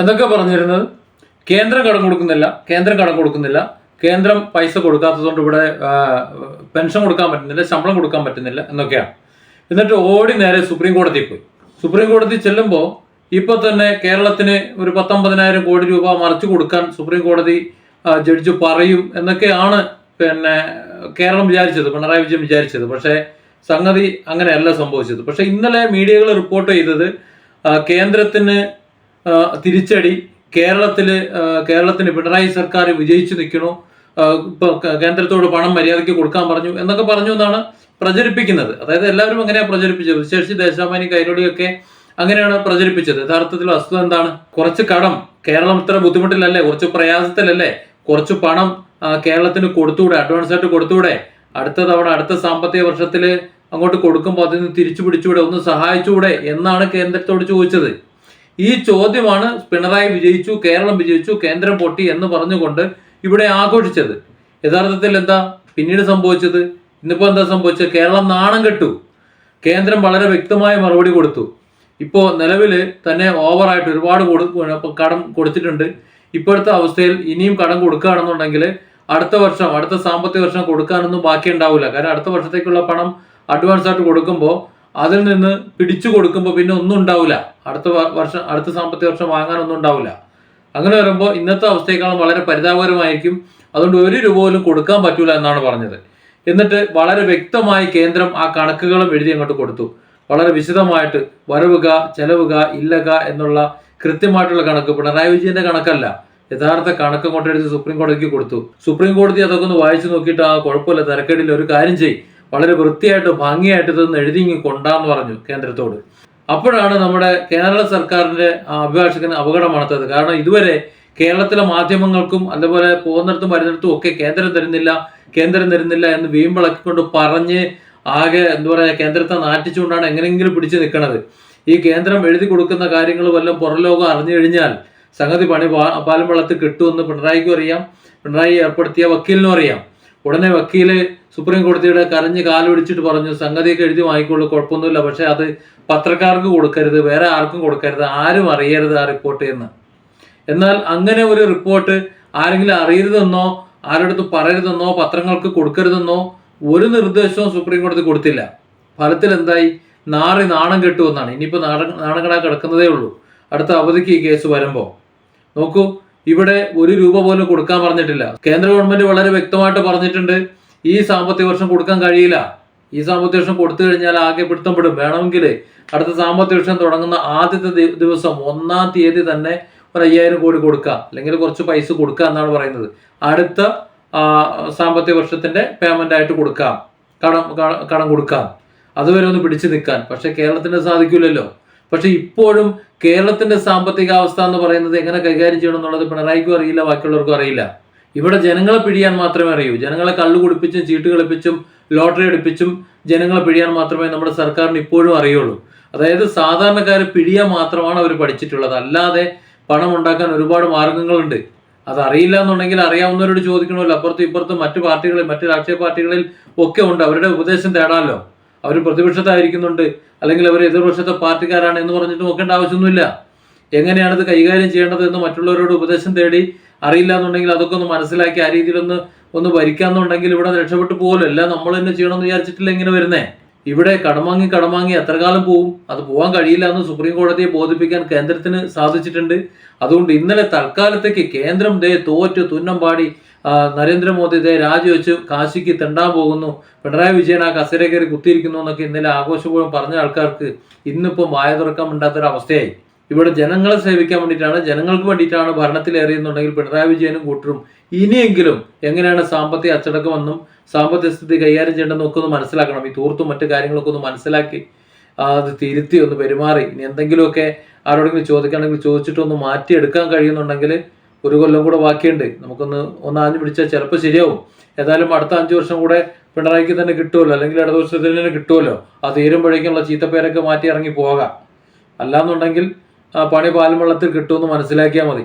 എന്തൊക്കെ പറഞ്ഞിരുന്നത്? കേന്ദ്രം കടം കൊടുക്കുന്നില്ല കേന്ദ്രം കടം കൊടുക്കുന്നില്ല കേന്ദ്രം പൈസ കൊടുക്കാത്തതുകൊണ്ട് ഇവിടെ പെൻഷൻ കൊടുക്കാൻ പറ്റുന്നില്ല ശമ്പളം കൊടുക്കാൻ പറ്റുന്നില്ല എന്നൊക്കെയാണ്. എന്നിട്ട് ഓടി നേരെ സുപ്രീം കോടതിയിൽ പോയി. സുപ്രീം കോടതി ചെല്ലുമ്പോൾ ഇപ്പൊ തന്നെ കേരളത്തിന് ഒരു പത്തൊമ്പതിനായിരം കോടി രൂപ മറിച്ചു കൊടുക്കാൻ സുപ്രീം കോടതി ജഡ്ജ് പറയും എന്നൊക്കെയാണ് പിന്നെ കേരളം വിചാരിച്ചത് പിണറായി വിജയൻ വിചാരിച്ചത്. പക്ഷേ സംഗതി അങ്ങനെയല്ല സംഭവിച്ചത്. പക്ഷെ ഇന്നലെ മീഡിയകൾ റിപ്പോർട്ട് ചെയ്തത് കേന്ദ്രത്തിന് തിരിച്ചടി കേരളത്തിൽ കേരളത്തിന് പിണറായി സർക്കാർ വിജയിച്ചു നിൽക്കണു ഇപ്പൊ കേന്ദ്രത്തോട് പണം മര്യാദയ്ക്ക് കൊടുക്കാൻ പറഞ്ഞു എന്നൊക്കെ പറഞ്ഞു എന്നാണ് പ്രചരിപ്പിക്കുന്നത്. അതായത് എല്ലാവരും അങ്ങനെയാണ് പ്രചരിപ്പിച്ചത്. വിശേഷിച്ച് ദേശാഭിമാനി കൈരളിയൊക്കെ അങ്ങനെയാണ് പ്രചരിപ്പിച്ചത്. യഥാർത്ഥത്തിൽ വസ്തുത എന്താണ്? കുറച്ച് കടം. കേരളം ഇത്ര ബുദ്ധിമുട്ടിലല്ലേ? കുറച്ച് പ്രയാസത്തിലല്ലേ? കുറച്ച് പണം കേരളത്തിന് കൊടുത്തുകൂടെ? അഡ്വാൻസ് ആയിട്ട് കൊടുത്തുകൂടെ? അടുത്ത തവണ അടുത്ത സാമ്പത്തിക വർഷത്തിൽ അങ്ങോട്ട് കൊടുക്കുമ്പോൾ അതിൽ നിന്ന് തിരിച്ചു പിടിച്ചുകൂടെ ഒന്ന് സഹായിച്ചുകൂടെ? എന്നാണ് കേന്ദ്രത്തോട് ചോദിച്ചത്. ഈ ചോദ്യമാണ് പിണറായി വിജയിച്ചു കേരളം വിജയിച്ചു കേന്ദ്രം പൊട്ടി എന്ന് പറഞ്ഞുകൊണ്ട് ഇവിടെ ആഘോഷിച്ചത്. യഥാർത്ഥത്തിൽ എന്താ? പിന്നീട് സംഭവിച്ചത്? ഇന്നിപ്പോ എന്താ സംഭവിച്ചത്? കേരളം നാണം കെട്ടു. കേന്ദ്രം വളരെ വ്യക്തമായ മറുപടി കൊടുത്തു. ഇപ്പോൾ നിലവിൽ തന്നെ ഓവറായിട്ട് ഒരുപാട് കടം കൊടുത്തിട്ടുണ്ട്. ഇപ്പോഴത്തെ അവസ്ഥയിൽ ഇനിയും കടം കൊടുക്കുകയാണെന്നുണ്ടെങ്കിൽ അടുത്ത വർഷം അടുത്ത സാമ്പത്തിക വർഷം കൊടുക്കാനൊന്നും ബാക്കി ഉണ്ടാവില്ല കാരണം അടുത്ത വർഷത്തേക്കുള്ള പണം അഡ്വാൻസ് ആയിട്ട് കൊടുക്കുമ്പോൾ അതിൽ നിന്ന് പിടിച്ചു കൊടുക്കുമ്പോൾ പിന്നെ ഒന്നും ഉണ്ടാവില്ല അടുത്ത വർഷം അടുത്ത സാമ്പത്തിക വർഷം വാങ്ങാനൊന്നും ഉണ്ടാവില്ല അങ്ങനെ വരുമ്പോൾ ഇന്നത്തെ അവസ്ഥയേക്കാളും വളരെ പരിതാപകരമായിരിക്കും. അതുകൊണ്ട് ഒരു രൂപ പോലും കൊടുക്കാൻ പറ്റൂല എന്നാണ് പറഞ്ഞത്. എന്നിട്ട് വളരെ വ്യക്തമായി കേന്ദ്രം ആ കണക്കുകളും എഴുതി അങ്ങോട്ട് കൊടുത്തു. വളരെ വിശദമായിട്ട് വരവുക ചെലവുക ഇല്ലക എന്നുള്ള കൃത്യമായിട്ടുള്ള കണക്ക്. പിണറായി വിജയന്റെ കണക്കല്ല. യഥാർത്ഥ കണക്ക് കൊണ്ടെടുത്ത് സുപ്രീം കോടതിക്ക് കൊടുത്തു. സുപ്രീം കോടതി അതൊക്കെ ഒന്ന് വായിച്ചു നോക്കിയിട്ട് ആ കുഴപ്പമില്ല തിരക്കേടില്ല ഒരു കാര്യം ചെയ് വളരെ വൃത്തിയായിട്ട് ഭംഗിയായിട്ട് ഇതൊന്ന് എഴുതി കൊണ്ടാന്ന് പറഞ്ഞു കേന്ദ്രത്തോട്. അപ്പോഴാണ് നമ്മുടെ കേരള സർക്കാരിന്റെ ആ, അഭിഭാഷകന് അപകടം മണത്തത് കാരണം ഇതുവരെ കേരളത്തിലെ മാധ്യമങ്ങൾക്കും അതുപോലെ പോകുന്നിടത്തും വരുന്നിടത്തും ഒക്കെ കേന്ദ്രം തരുന്നില്ല കേന്ദ്രം തരുന്നില്ല എന്ന് വീമ്പിളക്കിക്കൊണ്ട് പറഞ്ഞ് ആകെ എന്താ പറയുക കേന്ദ്രത്തെ നാറ്റിച്ചുകൊണ്ടാണ് എങ്ങനെയെങ്കിലും പിടിച്ചു നിൽക്കുന്നത് ഈ കേന്ദ്രം എഴുതി കൊടുക്കുന്ന കാര്യങ്ങൾ വല്ലതും പുറലോകം അറിഞ്ഞു കഴിഞ്ഞാൽ സംഗതി പണി പാലും വെള്ളത്തിൽ കിട്ടുമെന്ന് പിണറായിക്കും അറിയാം പിണറായി ഏർപ്പെടുത്തിയ വക്കീലിനും അറിയാം. ഉടനെ വക്കീൽ സുപ്രീം കോടതിയുടെ കരഞ്ഞ് കാലൊടിച്ചിട്ട് പറഞ്ഞു സംഗതിയൊക്കെ എഴുതി വാങ്ങിക്കോളൂ കുഴപ്പമൊന്നുമില്ല. പക്ഷെ അത് പത്രക്കാർക്ക് കൊടുക്കരുത് വേറെ ആർക്കും കൊടുക്കരുത് ആരും അറിയരുത് ആ റിപ്പോർട്ട് എന്ന്. എന്നാൽ അങ്ങനെ ഒരു റിപ്പോർട്ട് ആരെങ്കിലും അറിയരുതെന്നോ ആരുടെ പറയരുതെന്നോ പത്രങ്ങൾക്ക് കൊടുക്കരുതെന്നോ ഒരു നിർദ്ദേശവും സുപ്രീം കോടതി കൊടുത്തില്ല. ഫലത്തിൽ എന്തായി? നാറി നാണം കെട്ടുമെന്നാണ്. ഇനിയിപ്പോൾ നാടൻ നാണങ്ങളാ കിടക്കുന്നതേ ഉള്ളൂ. അടുത്ത അവധിക്ക് ഈ കേസ് വരുമ്പോൾ നോക്കൂ ഇവിടെ ഒരു രൂപ പോലും കൊടുക്കാൻ പറഞ്ഞിട്ടില്ല. കേന്ദ്ര ഗവൺമെന്റ് വളരെ വ്യക്തമായിട്ട് പറഞ്ഞിട്ടുണ്ട് ഈ സാമ്പത്തിക വർഷം കൊടുക്കാൻ കഴിയില്ല. ഈ സാമ്പത്തിക വർഷം കൊടുത്തു കഴിഞ്ഞാൽ ആകെ പിടുത്തം പെടും വേണമെങ്കിൽ അടുത്ത സാമ്പത്തിക വർഷം തുടങ്ങുന്ന ആദ്യത്തെ ദിവസം ഒന്നാം തീയതി തന്നെ ഒരു അയ്യായിരം കോടി കൊടുക്കുക. അല്ലെങ്കിൽ കുറച്ച് പൈസ കൊടുക്കുക എന്നാണ് പറയുന്നത്. അടുത്ത സാമ്പത്തിക വർഷത്തിന്റെ പേയ്മെന്റ് ആയിട്ട് കൊടുക്കാം. കടം കടം കൊടുക്കാം. അതുവരെ ഒന്ന് പിടിച്ചു നിൽക്കാൻ. പക്ഷെ കേരളത്തിന് സാധിക്കില്ലല്ലോ പക്ഷെ ഇപ്പോഴും കേരളത്തിന്റെ സാമ്പത്തിക അവസ്ഥ എന്ന് പറയുന്നത് എങ്ങനെ കൈകാര്യം ചെയ്യണം എന്നുള്ളത് പിണറായിക്കും അറിയില്ല ബാക്കിയുള്ളവർക്കും അറിയില്ല. ഇവിടെ ജനങ്ങളെ പിഴിയാൻ മാത്രമേ അറിയൂ. ജനങ്ങളെ കള്ളു കുടിപ്പിച്ചും ചീട്ട് കളിപ്പിച്ചും ലോട്ടറി അടിപ്പിച്ചും ജനങ്ങളെ പിഴിയാൻ മാത്രമേ നമ്മുടെ സർക്കാരിന് ഇപ്പോഴും അറിയുള്ളൂ. അതായത് സാധാരണക്കാരെ പിഴിയാൻ മാത്രമാണ് അവർ പഠിച്ചിട്ടുള്ളത്. അല്ലാതെ പണം ഉണ്ടാക്കാൻ ഒരുപാട് മാർഗങ്ങളുണ്ട്. അത് അറിയില്ല എന്നുണ്ടെങ്കിൽ അറിയാവുന്നവരോട് ചോദിക്കണമല്ലോ. അപ്പുറത്തും ഇപ്പുറത്തും മറ്റു പാർട്ടികളിൽ മറ്റു രാഷ്ട്രീയ പാർട്ടികളിൽ ഒക്കെ ഉണ്ട്. അവരുടെ ഉപദേശം തേടാമല്ലോ. അവർ പ്രതിപക്ഷത്തായിരിക്കുന്നുണ്ട് അല്ലെങ്കിൽ അവർ എതിർപക്ഷത്തെ പാർട്ടിക്കാരാണ് എന്ന് പറഞ്ഞിട്ട് നോക്കേണ്ട ആവശ്യമൊന്നുമില്ല എങ്ങനെയാണ് ഇത് കൈകാര്യം ചെയ്യേണ്ടത് എന്ന് മറ്റുള്ളവരോട് ഉപദേശം തേടി അറിയില്ല എന്നുണ്ടെങ്കിൽ അതൊക്കെ ഒന്ന് മനസ്സിലാക്കി ആ രീതിയിലൊന്ന് ഒന്ന് ഭരിക്കാന്നുണ്ടെങ്കിൽ ഇവിടെ രക്ഷപ്പെട്ടു പോകുമല്ലോ എല്ലാം നമ്മൾ തന്നെ ചെയ്യണമെന്ന് വിചാരിച്ചിട്ടില്ല ഇങ്ങനെ വരുന്നേ? ഇവിടെ കടമാങ്ങി കടമാങ്ങി എത്ര കാലം പോവും? അത് പോകാൻ കഴിയില്ല എന്ന് സുപ്രീം കോടതിയെ ബോധിപ്പിക്കാൻ കേന്ദ്രത്തിന് സാധിച്ചിട്ടുണ്ട്. അതുകൊണ്ട് ഇന്നലെ തൽക്കാലത്തേക്ക് കേന്ദ്രം ദേ തോറ്റ് തുന്നം പാടി ആ, നരേന്ദ്രമോദി ദേ രാജിവെച്ച് കാശിക്ക് തെണ്ടാൻ പോകുന്നു. പിണറായി വിജയൻ ആ കസേര കയറി കുത്തിയിരിക്കുന്നു എന്നൊക്കെ ഇന്നലെ ആഘോഷപൂർവം പറഞ്ഞ ആൾക്കാർക്ക് ഇന്നിപ്പം വായ തുറക്കാൻ മിണ്ടാത്തൊരവസ്ഥയായി ഇവിടെ ജനങ്ങളെ സേവിക്കാൻ വേണ്ടിയിട്ടാണ് ജനങ്ങൾക്ക് വേണ്ടിയിട്ടാണ് ഭരണത്തിലേറിയെന്നുണ്ടെങ്കിൽ പിണറായി വിജയനും കൂട്ടരും ഇനിയെങ്കിലും എങ്ങനെയാണ് സാമ്പത്തിക അച്ചടക്കമെന്നും സാമ്പത്തിക സ്ഥിതി കൈകാര്യം ചെയ്യേണ്ടതെന്നും ഒക്കെ ഒന്ന് മനസ്സിലാക്കണം. ഈ തൂർത്തും മറ്റു കാര്യങ്ങളൊക്കെ ഒന്ന് മനസ്സിലാക്കി അത് തിരുത്തി ഒന്ന് പെരുമാറി. ഇനി എന്തെങ്കിലുമൊക്കെ ആരോടെങ്കിലും ചോദിക്കുകയാണെങ്കിൽ ചോദിച്ചിട്ടൊന്ന് മാറ്റിയെടുക്കാൻ കഴിയുന്നുണ്ടെങ്കിൽ ഒരു കൊല്ലം കൂടെ ബാക്കിയുണ്ട്. നമുക്കൊന്ന് ഒന്ന് ആഞ്ഞു പിടിച്ചാൽ ചിലപ്പോൾ ശരിയാവും. ഏതായാലും അടുത്ത അഞ്ച് വർഷം കൂടെ പിണറായിക്ക് തന്നെ കിട്ടുമല്ലോ അല്ലെങ്കിൽ ഇടത് വർഷത്തിൽ തന്നെ കിട്ടുമല്ലോ. ആ തീരുമ്പോഴേക്കുള്ള ചീത്തപ്പേരൊക്കെ മാറ്റി ഇറങ്ങി പോകാം. അല്ലാന്നുണ്ടെങ്കിൽ പണി പാലും വെള്ളത്തിൽ കിട്ടുമെന്ന് മനസ്സിലാക്കിയാൽ മതി.